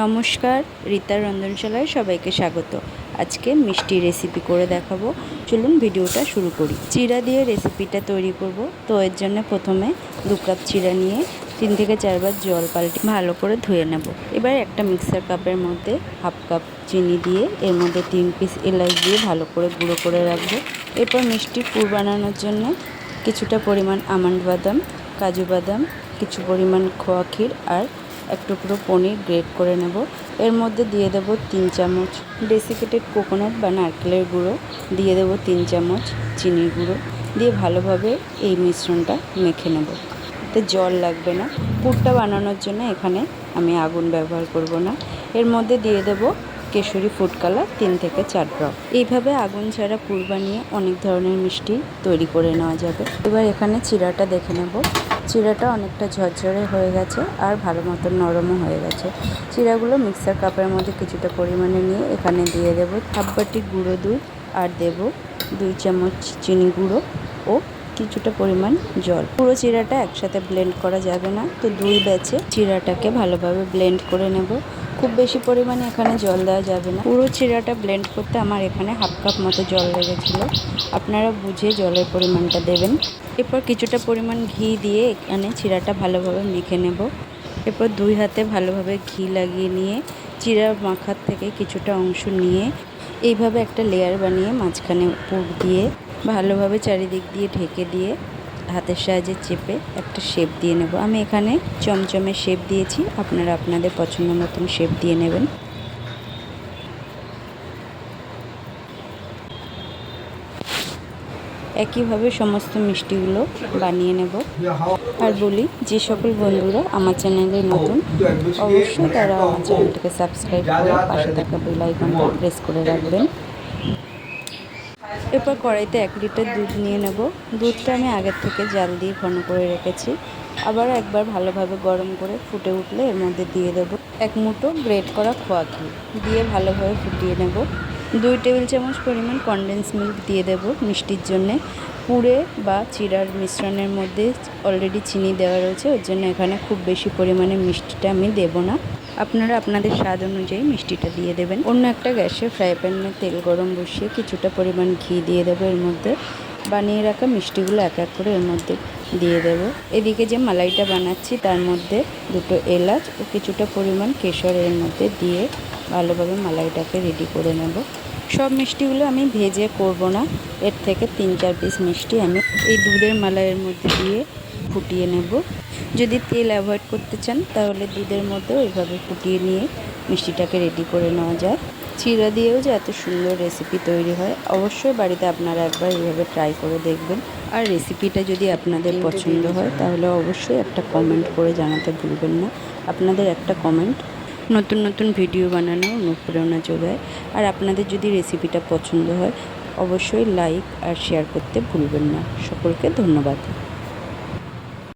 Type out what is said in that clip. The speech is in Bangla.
নমস্কার, রীতার রন্ধনশালায় সবাইকে স্বাগত। আজকে মিষ্টি রেসিপি করে দেখাবো। চলুন ভিডিওটা শুরু করি। চিড়া দিয়ে রেসিপিটা তৈরি করব। তো এর জন্য প্রথমে দু কাপ চিড়া নিয়ে তিন থেকে চারবার জল পাল্টে ভালো করে ধুয়ে নেব। এবার একটা মিক্সার কাপের মধ্যে হাফ কাপ চিনি দিয়ে এর মধ্যে তিন পিস এলাচ দিয়ে ভালো করে গুঁড়ো করে রাখব। এরপর মিষ্টি পুর বানানোর জন্য কিছুটা পরিমাণ আমন্ড বাদাম, কাজু বাদাম, কিছু পরিমাণ খোয়া ক্ষীর আর এক টুকরো পনির গ্রেট করে নেব। এর মধ্যে দিয়ে দেব তিন চামচ ডেসিকেটেড কোকোনাট বা নারকেলের গুঁড়ো, দিয়ে দেব তিন চামচ চিনির গুঁড়ো, দিয়ে ভালোভাবে এই মিশ্রণটা মেখে নেব। এতে জল লাগবে না। পুরটা বানানোর জন্য এখানে আমি আগুন ব্যবহার করব না। এর মধ্যে দিয়ে দেব কেশরি ফুড কালার তিন থেকে চার ড্রপ এইভাবে আগুন ছাড়া পুর বানিয়ে অনেক ধরনের মিষ্টি তৈরি করে নেওয়া যাবে। এবার এখানে চিরাটা দেখে নেব। চিরাটা অনেকটা ঝরঝরে হয়ে গেছে আর ভালো মতো নরমও হয়ে গেছে। চিড়াগুলো মিক্সার কাপের মধ্যে কিছুটা পরিমাণে নিয়ে এখানে দিয়ে দেবো বাটি গুঁড়ো দুধ আর দেব দুই চামচ চিনি গুঁড়ো ও কিছুটা পরিমাণ জল। পুরো চিরাটা একসাথে ব্লেন্ড করা যাবে না। তো দুই ব্যাচে চিরাটাকে ভালোভাবে ব্লেন্ড করে নেব। খুব বেশি পরিমাণে এখানে জল দেওয়া যাবে না। পুরো চিড়াটা ব্লেন্ড করতে আমার এখানে হাফ কাপ মতো জল লেগেছিলো। আপনারা বুঝে জলের পরিমাণটা দেবেন। এরপর কিছুটা পরিমাণ ঘি দিয়ে এখানে চিরাটা ভালোভাবে মেখে নেব। এরপর দুই হাতে ভালোভাবে ঘি লাগিয়ে নিয়ে চিড়া মাখার থেকে কিছুটা অংশ নিয়ে, এইভাবে একটা লেয়ার বানিয়ে মাঝখানে পুর দিয়ে, ভালোভাবে চারিদিক দিয়ে ঢেকে দিয়ে হাতের সাহায্যে চেপে একটা শেপ দিয়ে নেব। আমি এখানে চমচমে শেপ দিয়েছি। আপনারা আপনাদের পছন্দ মতন শেপ দিয়ে নেবেন। একইভাবে সমস্ত মিষ্টিগুলো বানিয়ে নেব। আর বলি, যে সকল বন্ধুরা আমার চ্যানেলে নতুন, অবশ্যই তারা আমার চ্যানেলটাকে সাবস্ক্রাইব করে পাশে থাকা বেল আইকনটা প্রেস করে রাখবেন। এরপর কড়াইতে এক লিটার দুধ নিয়ে নেব। দুধটা আমি আগের থেকে জাল দিয়ে ঘন করে রেখেছি। আবার একবার ভালোভাবে গরম করে ফুটে উঠলে এর মধ্যে দিয়ে দেবো। এক মুঠো গ্রেট করা খোয়া ঘি দিয়ে ভালোভাবে ফুটিয়ে নেব। দুই টেবিল চামচ পরিমাণ কনডেন্স মিল্ক দিয়ে দেব মিষ্টির জন্যে। পুরে বা চিড়ার মিশ্রণের মধ্যে অলরেডি চিনি দেওয়া রয়েছে, ওর জন্য এখানে খুব বেশি পরিমাণে মিষ্টিটা আমি দেবো না। আপনারা আপনাদের স্বাদ অনুযায়ী মিষ্টিটা দিয়ে দেবেন। অন্য একটা গ্যাসে ফ্রাই প্যানে তেল গরম বসিয়ে কিছুটা পরিমাণ ঘি দিয়ে দেবো এর মধ্যে। বানিয়ে রাখা মিষ্টিগুলো এক এক করে এর মধ্যে দিয়ে দেব। এদিকে যে মালাইটা বানাচ্ছি তার মধ্যে দুটো এলাচ ও কিছুটা পরিমাণ কেশর এর মধ্যে দিয়ে ভালোভাবে মালাইটাকে রেডি করে নেব। সব মিষ্টিগুলো আমি ভেজে করব না। এর থেকে তিন চার পিস মিষ্টি আমি এই দুধের মালাইয়ের মধ্যে দিয়ে ফুটিয়ে নেব। যদি তেল অ্যাভয়েড করতে চান তাহলে দুধের মধ্যেও এইভাবে ফুটিয়ে নিয়ে মিষ্টিটাকে রেডি করে নেওয়া যায়। চিরা দিয়েও যে এত সুন্দর রেসিপি তৈরি হয় অবশ্যই বাড়িতে আপনারা একবার এইভাবে ট্রাই করে দেখবেন। আর রেসিপিটা যদি আপনাদের পছন্দ হয় তাহলে অবশ্যই একটা কমেন্ট করে জানাতে ভুলবেন না। আপনাদের একটা কমেন্ট নতুন নতুন ভিডিও বানানো, অনুপ্রেরণা যোগায়। আর আপনাদের যদি রেসিপিটা পছন্দ হয়, অবশ্যই লাইক আর শেয়ার করতে ভুলবেন না। সকলকে ধন্যবাদ।